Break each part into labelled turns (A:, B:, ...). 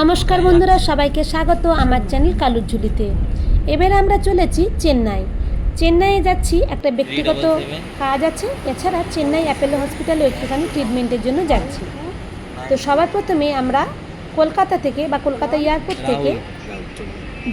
A: নমস্কার বন্ধুরা সবাইকে স্বাগত আমার চ্যানেল কালুর ঝুলিতে। এবারে আমরা চলেছি চেন্নাই। চেন্নাইয়ে যাচ্ছি একটা ব্যক্তিগত কাজ আছে। এছাড়া চেন্নাই অ্যাপেলো হসপিটালে একটুখানি ট্রিটমেন্টের জন্য যাচ্ছি। তো সবার প্রথমে আমরা কলকাতা থেকে বা কলকাতা এয়ারপোর্ট থেকে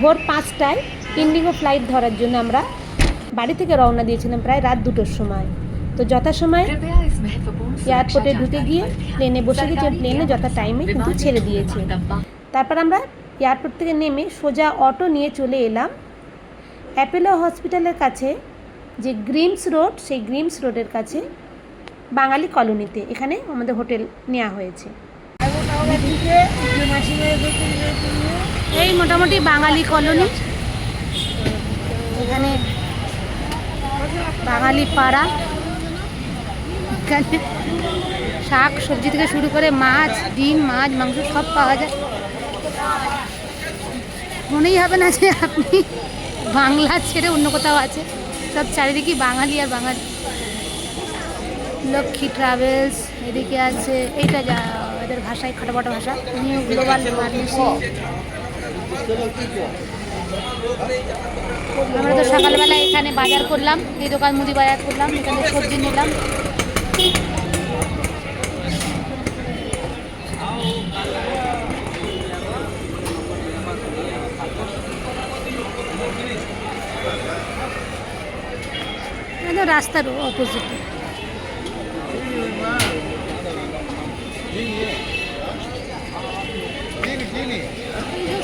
A: ভোর পাঁচটায় ইন্ডিগো ফ্লাইট ধরার জন্য আমরা বাড়ি থেকে রওনা দিয়েছিলাম প্রায় রাত দুটোর সময়। তো যথাসময় এয়ারপোর্টে ঢুকে গিয়ে প্লেনে বসে গেছি। প্লেনে যথা টাইমে কিন্তু ছেড়ে দিয়েছে। তারপর আমরা এয়ারপোর্ট থেকে নেমে সোজা অটো নিয়ে চলে এলাম। অ্যাপেলো হসপিটালের কাছে, যে গ্রিমস রোড সেই গ্রিমস রোডের কাছে, বাঙালি কলোনিতে। এখানে আমাদের হোটেল নেওয়া হয়েছে। এই মোটামুটি বাঙালি কলোনি। এখানে বাঙালি পাড়া। এখানে শাক সবজি থেকে শুরু করে মাছ, ডিম, মাছ, মাংস সব পাওয়া যায়। মনেই হবে না যে আপনি বাংলা ছেড়ে অন্য কোথাও আছে সব চারিদিকে বাঙালি আর বাঙালি। লক্ষ্মী ট্রাভেলস এদিকে আছে, এইটা যা এদের ভাষায় খাটাপাটা ভাষা। নিউ গ্লোবাল আমরা তো সকালবেলা এখানে বাজার করলাম, এই দোকান মুদি বাজার করলাম, এখানে সবজি নিলাম। রাস্তার অপোজিটে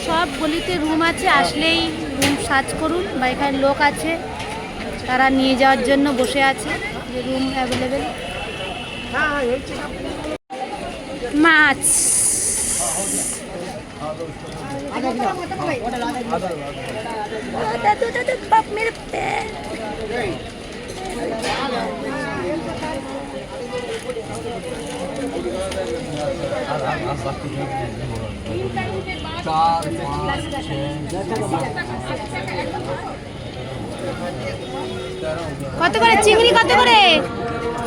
A: সব গলিতে রুম আছে, আসলেই রুম সার্চ করুন বা এখানে লোক আছে, তারা নিয়ে যাওয়ার জন্য বসে আছে রুম অ্যাভেলেবেল মাছ। কত করে? চিংড়ি কত করে?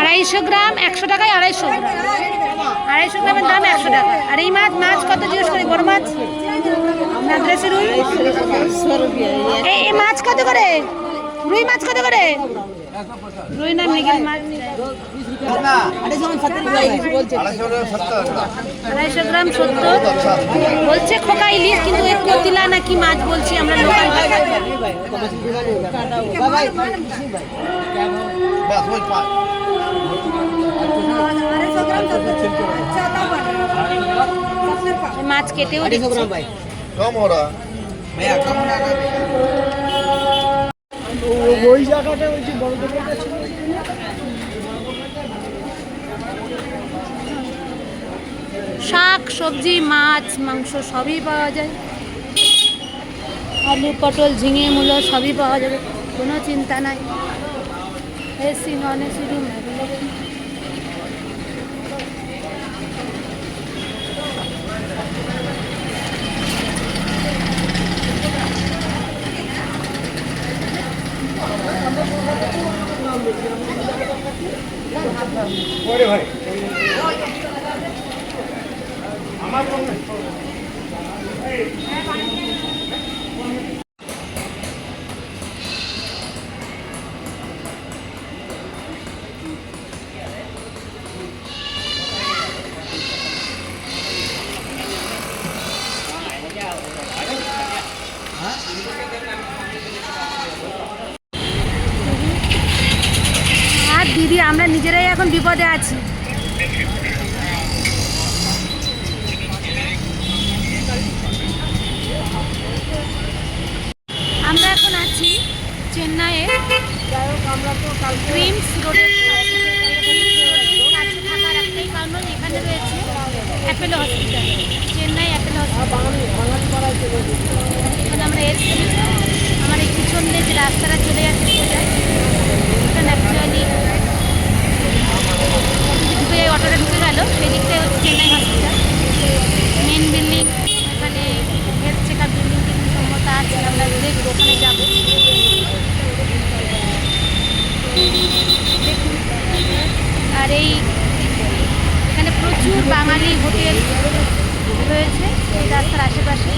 A: আড়াইশো গ্রাম, একশো টাকায় আড়াইশো। আড়াইশো গ্রামের দাম একশো টাকা। আর এই মাছ মাছ কত জিজ্ঞেস করি, বড় মাছ? এই মাছ কত করে? রুই মাছ কত করে? রুই না, মৃগেল মাছ?
B: আড়াইশো গ্রাম সত্তর বলছে
A: খোকা ইলিশ কিন্তু এর কতিলা নাকি মাছ বলছি আমরা লোকাল মাছ কেটেও
C: কম ওরা
D: ওই জায়গাটা ওই যে বড় দোকানটা ছিল
A: শাক, সবজি, মাছ, মাংস সবই পাওয়া যায়। আলু, পটল, ঝিঙে, মূলো সবই পাওয়া যাবে, কোনো চিন্তা নাই। এসি নন এসি রুম দিদি আমরা নিজেরাই এখন বিপদে আছি। ড্রিমস রোডের কাছে থাকার এখানে রয়েছে Apollo hospital Chennai Apollo hospital এখানে আমরা এসেছি। আমার এই পিছন দিয়ে যে রাস্তাটা চলে যাচ্ছে এখানে অ্যাকচুয়ালি ঢুকে অটোটা ঢুকে গেল। সেই দিকটাই হচ্ছে চেন্নাই হসপিটাল মেন বিল্ডিং এখানে হেলথ চেক আপ বিল্ডিং সম্ভবত আছে। আমরা দেখব ওখানে যাব। এই এখানে প্রচুর বাঙালি হোটেল রয়েছে এই রাস্তার আশেপাশে।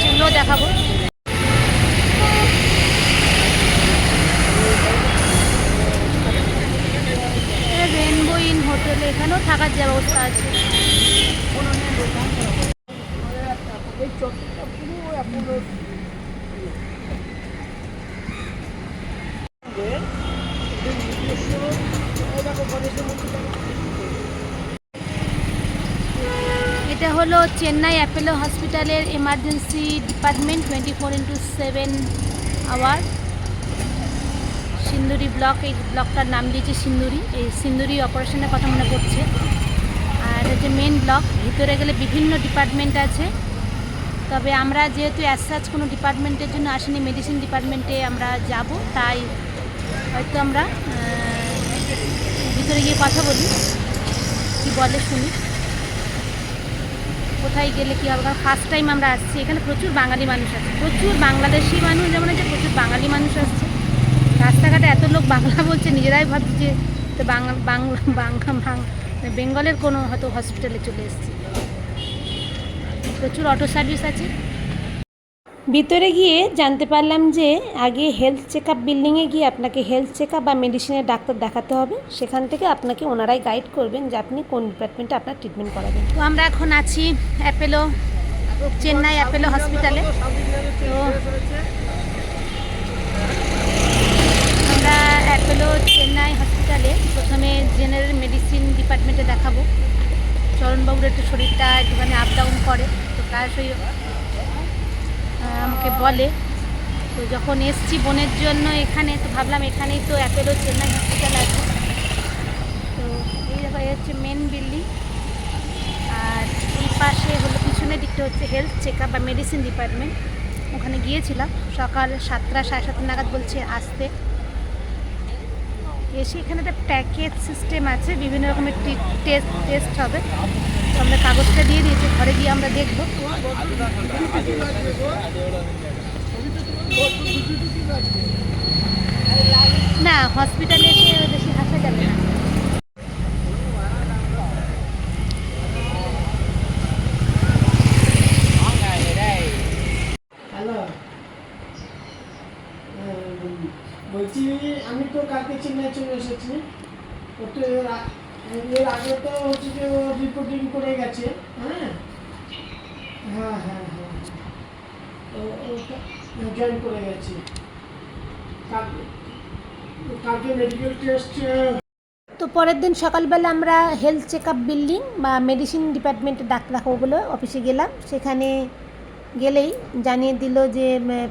A: সেগুলোও দেখাবো। রেনবো ইন হোটেল এখানেও থাকার ব্যবস্থা আছে। এটা হলো চেন্নাই অ্যাপেলো হসপিটালের emergency department twenty four into seven hour Sinduri block, এই ব্লকটার নাম দিয়েছে সিন্দুরি। এই সিন্দুরি অপারেশনের কথা মনে পড়ছে। আর যে মেন ব্লক, ভিতরে গেলে বিভিন্ন ডিপার্টমেন্ট আছে। তবে আমরা যেহেতু অ্যাজ সাচ কোনো ডিপার্টমেন্টের জন্য আসেনি মেডিসিন ডিপার্টমেন্টে আমরা যাব, তাই হয়তো আমরা ভিতরে গিয়ে কথা বলি, কি বলে শুনি। কোথায় গেলে কী হবে? কারণ ফার্স্ট টাইম আমরা আসছি, এখানে প্রচুর বাঙালি মানুষ আছে। প্রচুর বাংলাদেশি মানুষ, যেমন আছে প্রচুর বাঙালি মানুষ আসছে। রাস্তাঘাটে এত লোক বাংলা বলছে, নিজেরাই ভাবছে যে তো বাংলা বাংলা বেঙ্গলের কোনো হয়তো হসপিটালে চলে এসেছি। প্রচুর অটো সার্ভিস আছে। ভিতরে গিয়ে জানতে পারলাম যে আগে হেলথ চেক আপ বিল্ডিংয়ে গিয়ে আপনাকে হেলথ চেক আপ বা মেডিসিনের ডাক্তার দেখাতে হবে। সেখান থেকে আপনাকে ওনারাই গাইড করবেন যে আপনি কোন ডিপার্টমেন্টে আপনার ট্রিটমেন্ট করাবেন। তো আমরা এখন আছি অ্যাপেলো, চেন্নাই অ্যাপেলো হসপিটালে তো আমরা অ্যাপেলো, চেন্নাই হসপিটালে প্রথমে জেনারেল মেডিসিন ডিপার্টমেন্টে দেখাবো। চরণবাবুর একটু শরীরটা একটুখানি আপ ডাউন করে, তো প্রায়শই আমাকে বলে, তো যখন এসছি বোনের জন্য এখানে, তো ভাবলাম এখানেই তো অ্যাপেলো চেন্নাই হসপিটাল আছে। তো এই হচ্ছে মেন বিল্ডিং আর এই পাশে হলো, পিছনের দিকটা হচ্ছে হেলথ চেক বা মেডিসিন ডিপার্টমেন্ট ওখানে গিয়েছিলাম, সকাল সাতটা, সাড়ে সাতটা নাগাদ বলছে আসতে। এসে এখানে একটা প্যাকেজ সিস্টেম আছে, বিভিন্ন রকমের টেস্ট টেস্ট হবে। আমরা কাগজটা দিয়ে দিয়েছে ঘরে গিয়ে আমরা দেখব। না হসপিটালে এসে বেশি হাসা যাবে না
D: হ্যালো বলছি আমি তো কালকে চেন্নাই চলে এসেছি ও তো এর আ- এর আগে তো হচ্ছে যে ও রিপোর্টিং করে গেছে হ্যাঁ হ্যাঁ হ্যাঁ হ্যাঁ। তো জয়েন করে গেছে।
A: তো পরের দিন সকালবেলা আমরা হেলথ চেক আপ বিল্ডিং বা মেডিসিন ডিপার্টমেন্টে ডাক্তার বলে অফিসে গেলাম। সেখানে গেলেই জানিয়ে দিল যে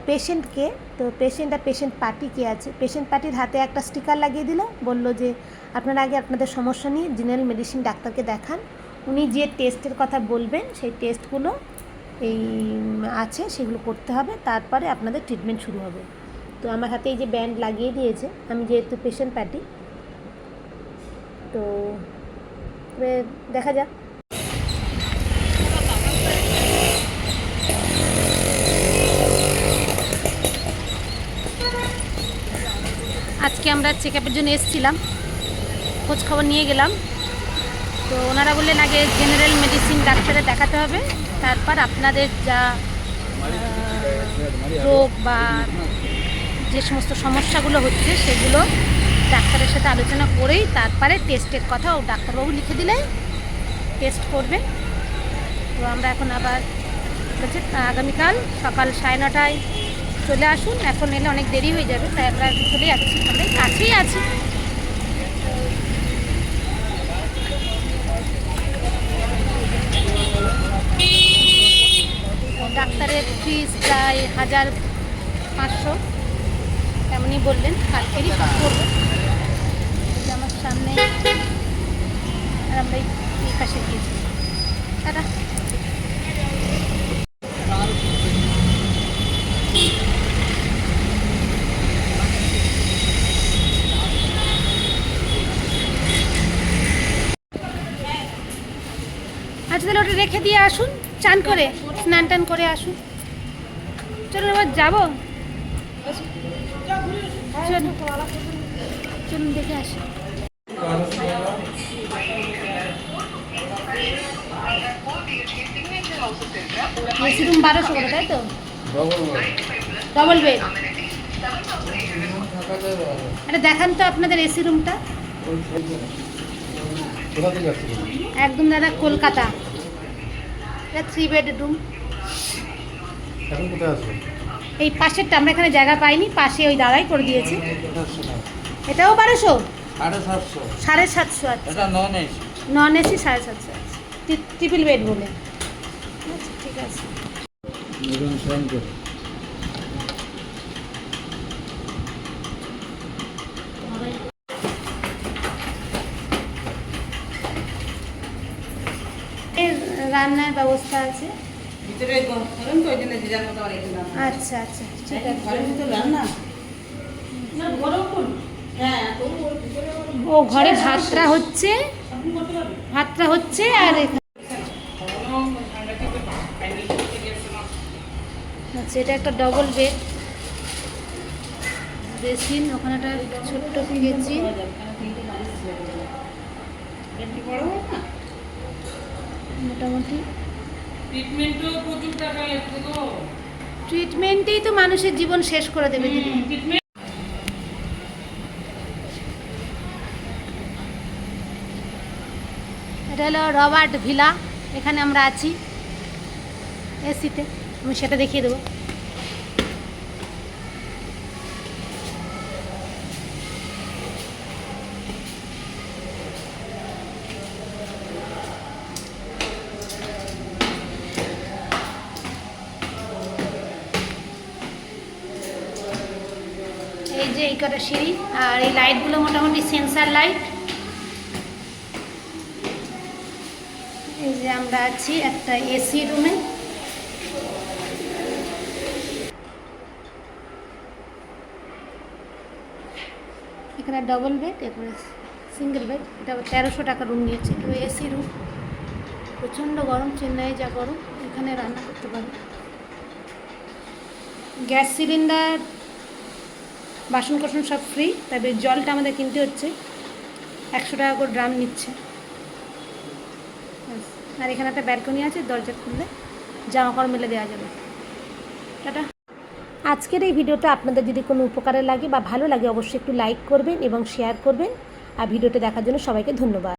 A: পেশেন্টকে তো পেশেন্ট আর পেশেন্ট পার্টি কে আছে। পেশেন্ট পার্টির হাতে একটা স্টিকার লাগিয়ে দিল। বলল যে, আপনারা আগে আপনাদের সমস্যা নিয়ে জেনারেল মেডিসিন ডাক্তারকে দেখান। উনি যে টেস্টের কথা বলবেন, সেই টেস্টগুলো এই আছে, সেগুলো করতে হবে। তারপরে আপনাদের ট্রিটমেন্ট শুরু হবে। তো আমার হাতে এই যে ব্যান্ড লাগিয়ে দিয়েছে, আমি যেহেতু পেশেন্ট পার্টি, তো দেখা যাক। আজকে আমরা চেক আপের জন্য এসেছিলাম, খোঁজ খবর নিয়ে গেলাম। তো ওনারা বললেন আগে জেনারেল মেডিসিন ডাক্তারে দেখাতে হবে, তারপর আপনাদের যা রোগ বা যে সমস্ত সমস্যাগুলো হচ্ছে সেগুলো ডাক্তারের সাথে আলোচনা করেই তারপরে টেস্টের কথা ও ডাক্তারবাবু লিখে দিলে টেস্ট করবে। তো আমরা এখন আবার বলছে, আগামীকাল সকাল সাড়ে নটায় চলে আসুন, এখন এলে অনেক দেরি হয়ে যাবে, তাই আমরা চলে যাচ্ছি, আমরা কাছেই আছি। ডাক্তারের ফিস প্রায় হাজার পাঁচশো। তেমনি বললেন কালকেরই করব। আমার সামনে, আর আমরা এই কাছে গিয়েছি তারা আচ্ছা তাহলে ওটা রেখে দিয়ে আসুন, চান করে। স্নান টান করে আসুন। চলুন এবার যাব। চলুন দেখে আসি। এসি রুম বারোশো করে তাই তো? ডবল বেড এটা দেখান তো আপনাদের এসি রুমটা একদম দাদা কলকাতা। এটা থ্রি বেডরুম
C: এখন কোথায় আসবেন
A: এই পাশেরটা আমরা এখানে জায়গা পাইনি পাশে ওই দাদাই করে দিয়েছে। এটাও বারোশো?
E: সাড়ে সাতশো।
A: আচ্ছা।
E: এটা নন এসি
A: নন এসি সাড়ে সাতশো আছে ট্রিপল বেড বলে। আচ্ছা ঠিক আছে। রান্নার ব্যবস্থা আছে।
B: ভিতরে গরম তো ওই জন্য যে যার মতো রেখে দাও
A: আচ্ছা আচ্ছা ঠিক আছে।
B: ঘরের ভিতরে রান্না না? গরম করুন। হ্যাঁ
A: ও ঘরে ভাতটা হচ্ছে? ভাতটা হচ্ছে আর এখানে আচ্ছা এটা একটা ডবল বেড বেসিন ওখানে একটা ছোট্ট কিচেন। মোটামুটি। ট্রিটমেন্টেই তো। মানুষের জীবন শেষ করে দেবে দিদি। এটা হলো রবার্ট ভিলা এখানে আমরা আছি। এসিতে আমি সেটা দেখিয়ে দেবো এই যে এই কটা সিঁড়ি, আর এই লাইটগুলো মোটামুটি সেন্সার লাইট। এই যে আমরা আছি একটা এসি রুমে। এখানে ডবল বেড এরপরে সিঙ্গেল বেড এটা তেরোশো টাকা রুম নিয়েছে। তো এসি রুম প্রচণ্ড গরম চেন্নাই যা গরম, এখানে রান্না করতে পারি। গ্যাস সিলিন্ডার বাসন কোসন সব ফ্রি তারপরে জলটা আমাদের কিনতে হচ্ছে। একশো টাকা করে ড্রাম নিচ্ছে। আর এখানে একটা ব্যালকনি আছে, দরজা খুললে জামা কাপড় মেলে দেওয়া যাবে। টাটা। আজকের এই ভিডিওটা আপনাদের যদি কোনো উপকারে লাগে বা ভালো লাগে, অবশ্যই একটু লাইক করবেন এবং শেয়ার করবেন। আর ভিডিওটা দেখার জন্য সবাইকে ধন্যবাদ।